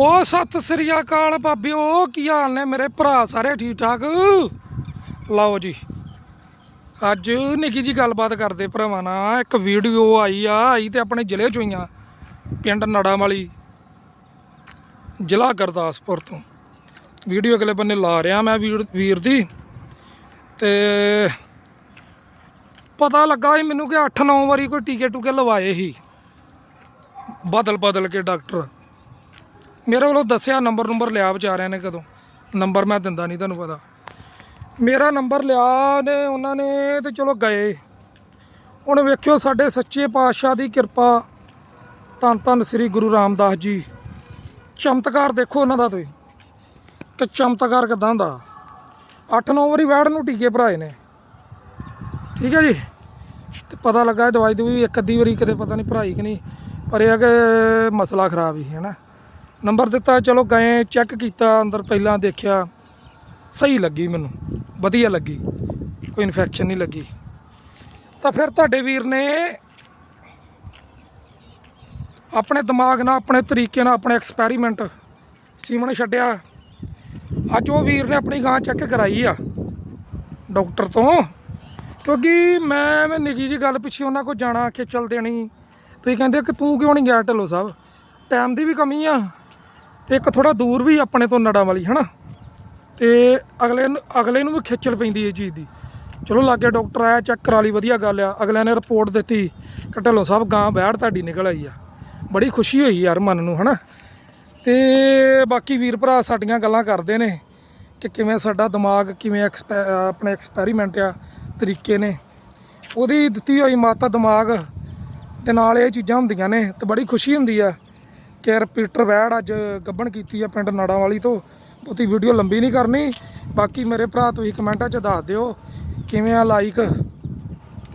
ਉਹ ਸਤਿ ਸ੍ਰੀ ਅਕਾਲ ਬਾਬਿਓ ਕੀ ਹਾਲ ਨੇ ਮੇਰੇ ਭਰਾ ਸਾਰੇ ਠੀਕ ਠਾਕ ਲਓ ਜੀ, ਅੱਜ ਨਿੱਕੀ ਜੀ ਗੱਲਬਾਤ ਕਰਦੇ ਭਰਾਵਾਂ ਨਾਲ, ਇੱਕ ਵੀਡੀਓ ਆਈ ਆ, ਆਈ ਤੇ ਆਪਣੇ ਜ਼ਿਲ੍ਹੇ ਚੋਂ ਹੀ ਆ, ਪਿੰਡ ਨੜਾ ਵਾਲੀ ਜ਼ਿਲ੍ਹਾ ਗੁਰਦਾਸਪੁਰ ਤੋਂ। ਵੀਡੀਓ ਅਗਲੇ ਬੰਨੇ ਲਾ ਰਿਹਾ ਮੈਂ ਵੀਰ ਵੀਰ ਦੀ, ਤੇ ਪਤਾ ਲੱਗਾ ਸੀ ਮੈਨੂੰ ਕਿ 8-9 ਵਾਰੀ ਕੋਈ ਟੀਕੇ ਟੂਕੇ ਲਵਾਏ ਸੀ ਬਦਲ ਬਦਲ ਕੇ ਡਾਕਟਰ। ਮੇਰੇ ਵੱਲੋਂ ਦੱਸਿਆ ਨੰਬਰ ਨੰਬਰ ਲਿਆ ਵਿਚਾਰਿਆਂ ਨੇ ਕਦੋਂ? ਨੰਬਰ ਮੈਂ ਦਿੰਦਾ ਨਹੀਂ ਤੁਹਾਨੂੰ ਪਤਾ। ਮੇਰਾ ਨੰਬਰ ਲਿਆ ਨੇ, ਉਹਨਾਂ ਨੇ ਤੇ ਚਲੋ ਗਏ। ਹੁਣ ਵੇਖਿਓ ਸਾਡੇ ਸੱਚੇ ਪਾਤਸ਼ਾਹ ਦੀ ਕਿਰਪਾ। ਧੰਨ ਧੰਨ ਸ੍ਰੀ ਗੁਰੂ ਰਾਮਦਾਸ ਜੀ। ਚਮਤਕਾਰ ਦੇਖੋ ਉਹਨਾਂ ਦਾ ਤੁਸੀਂ। ਕਿ ਚਮਤਕਾਰ ਕਿਦਾਂ ਹੁੰਦਾ। 8-9 ਵਾਰੀ ਵੈੜ ਨੂੰ ਟੀਕੇ ਭਰਾਏ ਨੇ। ਠੀਕ ਹੈ ਜੀ? ਤੇ ਪਤਾ ਲੱਗਾ ਇਹ ਦਵਾਈ ਦੀ ਇੱਕ ਅੱਧੀ ਵਾਰੀ ਕਿਤੇ ਪਤਾ ਨਹੀਂ ਭਰਾਈ ਕਿ ਨਹੀਂ। ਪਰ ਇਹ ਹੈ ਕਿ ਮਸਲਾ ਖਰਾਬ ਹੀ ਹੈ ਨਾ। ਨੰਬਰ ਦਿੱਤਾ, ਚਲੋ ਗਏ ਚੈੱਕ ਕੀਤਾ, ਅੰਦਰ ਪਹਿਲਾਂ ਦੇਖਿਆ, ਸਹੀ ਲੱਗੀ ਮੈਨੂੰ, ਵਧੀਆ ਲੱਗੀ, ਕੋਈ ਇਨਫੈਕਸ਼ਨ ਨਹੀਂ ਲੱਗੀ। ਤਾਂ ਫਿਰ ਤੁਹਾਡੇ ਵੀਰ ਨੇ ਆਪਣੇ ਦਿਮਾਗ ਨਾਲ, ਆਪਣੇ ਤਰੀਕੇ ਨਾਲ, ਆਪਣੇ ਐਕਸਪੈਰੀਮੈਂਟ ਸੀਮਨ ਛੱਡਿਆ। ਅੱਜ ਉਹ ਵੀਰ ਨੇ ਆਪਣੀ ਗਾਂ ਚੈੱਕ ਕਰਾਈ ਆ, ਡਾਕਟਰ ਤੋਂ, ਕਿਉਂਕਿ ਮੈਂ ਮੈਂ ਨਿੱਕੀ ਜੀ ਗੱਲ ਪਿੱਛੇ ਉਹਨਾਂ ਕੋਲ ਜਾਣਾ ਕਿ ਚੱਲ ਦੇਣੀ। ਤੁਸੀਂ ਕਹਿੰਦੇ ਕਿ ਤੂੰ ਕਿਉਂ ਨਹੀਂ ਗਿਆ ਢੱਲੋ ਸਾਹਿਬ? ਟਾਈਮ ਦੀ ਵੀ ਕਮੀ ਆ। ਤੇ ਇੱਕ ਥੋੜਾ ਦੂਰ ਵੀ ਆਪਣੇ ਤੋਂ ਨੜਾਂ ਵਾਲੀ, ਹਨਾ? ਤੇ ਅਗਲੇ ਨੂੰ ਅਗਲੇ ਨੂੰ ਵੀ ਖੇਚਲ ਪੈਂਦੀ ਇਹ ਚੀਜ਼ ਦੀ। ਚਲੋ ਲਾਗੇ ਡਾਕਟਰ ਆਇਆ, ਚੈੱਕ ਕਰਾ ਲਈ, ਵਧੀਆ ਗੱਲ ਆ। ਅਗਲੇ ਨੇ ਰਿਪੋਰਟ ਦਿੱਤੀ ਕਿ ਢੱਲੋ ਸਾਹਿਬ ਗਾਂ ਬੈੜ ਤੁਹਾਡੀ ਨਿਕਲ ਆਈ ਆ। ਬੜੀ ਖੁਸ਼ੀ ਹੋਈ ਯਾਰ ਮਨ ਨੂੰ, ਹਨਾ? ਤੇ ਬਾਕੀ ਵੀਰ ਭਰਾ ਸਾਡੀਆਂ ਗੱਲਾਂ ਕਰਦੇ ਨੇ ਕਿ ਕਿਵੇਂ ਸਾਡਾ ਦਿਮਾਗ ਕਿਵੇਂ ਐਕਸਪੈ- ਆਪਣੇ ਐਕਸਪੈਰੀਮੈਂਟ ਆ, ਤਰੀਕੇ ਨੇ। ਉਹਦੀ ਦਿੱਤੀ ਹੋਈ ਮਾਤਾ ਦਿਮਾਗ ਦੇ ਨਾਲ ਇਹ ਚੀਜ਼ਾਂ ਹੁੰਦੀਆਂ ਨੇ ਤੇ ਬੜੀ ਖੁਸ਼ੀ ਹੁੰਦੀ ਆ। ਕਿ ਰਿਪੀਟਰ ਵੈੜ ਅੱਜ ਗੱਬਣ ਕੀਤੀ ਆ ਪਿੰਡ ਨਾੜਾਂ ਵਾਲੀ ਤੋਂ। ਬਹੁਤੀ ਵੀਡੀਓ ਲੰਬੀ ਨਹੀਂ ਕਰਨੀ। ਬਾਕੀ ਮੇਰੇ ਭਰਾ ਤੁਸੀਂ ਕਮੈਂਟਾਂ 'ਚ ਦੱਸ ਦਿਓ ਕਿਵੇਂ ਆ ਲਾਈਕ।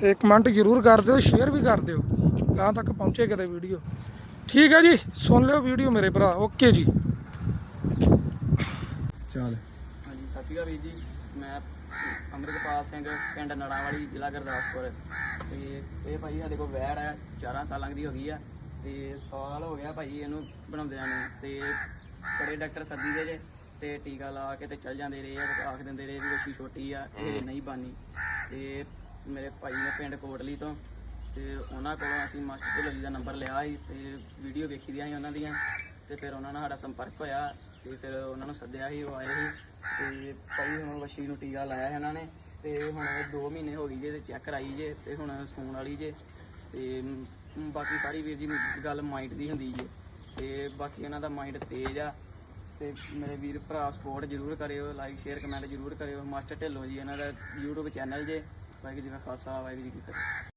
ਤੇ ਕਮੈਂਟ ਜ਼ਰੂਰ ਕਰ ਦਿਓ ਸ਼ੇਅਰ ਵੀ ਕਰ ਦਿਓ। ਗਾਂ ਤੱਕ ਪਹੁੰਚੇ ਕਿਤੇ ਵੀਡੀਓ। ਠੀਕ ਹੈ ਜੀ ਸੁਣ ਲਿਓ ਵੀਡੀਓ ਮੇਰੇ ਭਰਾ। ਓਕੇ ਜੀ। ਚੱਲ। ਹਾਂਜੀ ਸਤਿ ਸ਼੍ਰੀ ਅਕਾਲ ਵੀਰ ਜੀ। ਮੈਂ ਅੰਮ੍ਰਿਤਪਾਲ ਸਿੰਘ ਪਿੰਡ ਨੜਾਂ ਵਾਲੀ ਜ਼ਿਲ੍ਹਾ ਗੁਰਦਾਸਪੁਰ। ਤੇ ਇਹ ਭਾਈ ਸਾਡੇ ਕੋਲ ਵੈੜ ਹੈ 4 ਸਾਲਾਂ ਦੀ ਹੋ ਗਈ ਆ। ਤੇ ਸਾਲ ਹੋ ਗਿਆ ਭਾਈ ਇਹਨੂੰ ਬਣਾਉਂਦਿਆਂ ਨੂੰ। ਤੇ ਬੜੇ ਡਾਕਟਰ ਸੱਦੀ ਦੇ ਜੇ ਤੇ ਟੀਕਾ ਲਾ ਕੇ ਤੇ ਚੱਲ ਜਾਂਦੇ ਰਹੇ ਆ ਤੇ ਆਖ ਦਿੰਦੇ ਰਹੇ ਵੀ ਬੱਚੀ ਛੋਟੀ ਆ ਇਹ ਨਹੀਂ ਬਾਨੀ। ਤੇ ਮੇਰੇ ਭਾਈ ਨੇ ਪਿੰਡ ਕੋਟਲੀ ਤੋਂ ਤੇ ਉਹਨਾਂ ਕੋਲੋਂ ਅਸੀਂ ਮਾਸਟਰ ਢਿੱਲੋਂ ਜੀ ਦਾ ਨੰਬਰ ਲਿਆ ਸੀ ਤੇ ਵੀਡੀਓ ਵੇਖੀ ਦੀਆਂ ਸੀ ਉਹਨਾਂ ਦੀਆਂ। ਤੇ ਫਿਰ ਉਹਨਾਂ ਨਾਲ ਸਾਡਾ ਸੰਪਰਕ ਹੋਇਆ ਤੇ ਫਿਰ ਉਹਨਾਂ ਨੂੰ ਸੱਦਿਆ ਸੀ ਉਹ ਆਏ ਸੀ। ਤੇ ਭਾਈ ਹੁਣ ਵੱਛੀ ਨੂੰ ਟੀਕਾ ਲਾਇਆ ਹੈ ਇਹਨਾਂ ਨੇ ਤੇ ਹੁਣ 2 ਮਹੀਨੇ ਹੋ ਗਏ ਜੇ ਤੇ ਚੈੱਕ ਕਰਾਈ ਜੇ ਤੇ ਹੁਣ ਸੂਣ ਵਾਲੀ ਜੇ। ਤੇ ਬਾਕੀ ਸਾਰੀ ਵੀਰ ਜੀ ਗੱਲ ਮਾਈਂਡ ਦੀ ਹੁੰਦੀ ਜੀ। ਤੇ ਬਾਕੀ ਇਹਨਾਂ ਦਾ ਮਾਈਂਡ ਤੇਜ਼ ਆ। ਤੇ ਮੇਰੇ ਵੀਰ ਭਰਾ ਸਪੋਰਟ ਜ਼ਰੂਰ ਕਰਿਓ ਲਾਈਕ ਸ਼ੇਅਰ ਕਮੈਂਟ ਜ਼ਰੂਰ ਕਰਿਓ। ਮਾਸਟਰ ਢਿੱਲੋਂ ਜੀ, ਇਹਨਾਂ ਦਾ YouTube ਚੈਨਲ ਜੇ। ਵਾਹਿਗੁਰੂ ਜੀ ਕਾ ਖਾਲਸਾ, ਵਾਹਿਗੁਰੂ ਜੀ ਕੀ ਫਤਿਹ।